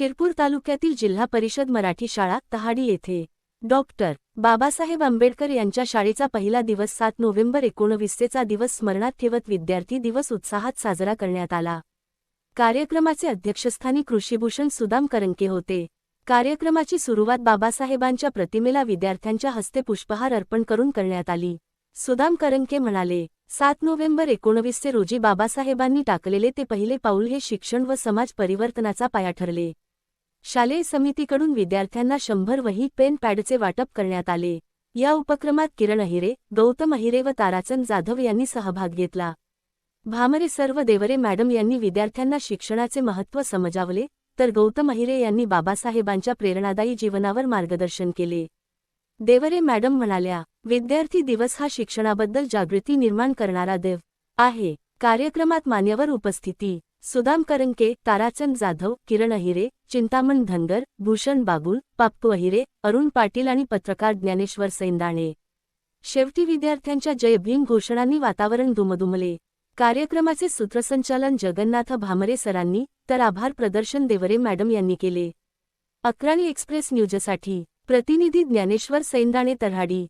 शिरपूर तालुक्यातील जिल्हा परिषद मराठी शाळा तहाडी येथे. डॉक्टर बाबासाहेब आंबेडकर यांच्या शाळेचा पहिला दिवस सात नोव्हेंबर एकोणवीसचा दिवस स्मरणात ठेवत विद्यार्थी दिवस उत्साहात साजरा करण्यात आला. कार्यक्रमाचे अध्यक्षस्थानी कृषीभूषण सुदाम करंके होते. कार्यक्रमाची सुरुवात बाबासाहेबांच्या प्रतिमेला विद्यार्थ्यांच्या हस्ते पुष्पहार अर्पण करून करण्यात आली. सुदाम करंके म्हणाले सात नोव्हेंबर एकोणवीसचे रोजी बाबासाहेबांनी टाकलेले ते पहिले पाऊल हे शिक्षण व समाज परिवर्तनाचा पाया ठरले. शालेय समितीकडून विद्यार्थ्यांना शंभर वही पेन पॅडचे वाटप करण्यात आले. या उपक्रमात किरण अहिरे गौतम अहिरे व ताराचंद जाधव यांनी सहभाग घेतला. भामरे सर्व देवरे मॅडम यांनी विद्यार्थ्यांना शिक्षणाचे महत्त्व समजावले तर गौतम अहिरे यांनी बाबासाहेबांच्या प्रेरणादायी जीवनावर मार्गदर्शन केले. देवरे मॅडम म्हणाल्या विद्यार्थी दिवस हा शिक्षणाबद्दल जागृती निर्माण करणारा देव आहे. कार्यक्रमात मान्यवर उपस्थिती. सुदाम करंके ताराचंद जाधव किरण अहिरे चिंतामण धनगर भूषण बागुल पाप्पू अहिरे अरुण पाटील आणि पत्रकार ज्ञानेश्वर सैंदाणे शेवटी विद्यार्थ्यांच्या जयभीम घोषणांनी वातावरण दुमदुमले. कार्यक्रमाचे सूत्रसंचालन जगन्नाथ भामरे सरांनी तर आभार प्रदर्शन देवरे मॅडम यांनी केले. अक्राणी एक्सप्रेस न्यूजसाठी प्रतिनिधी ज्ञानेश्वर सैंदाणे तऱ्हाडी.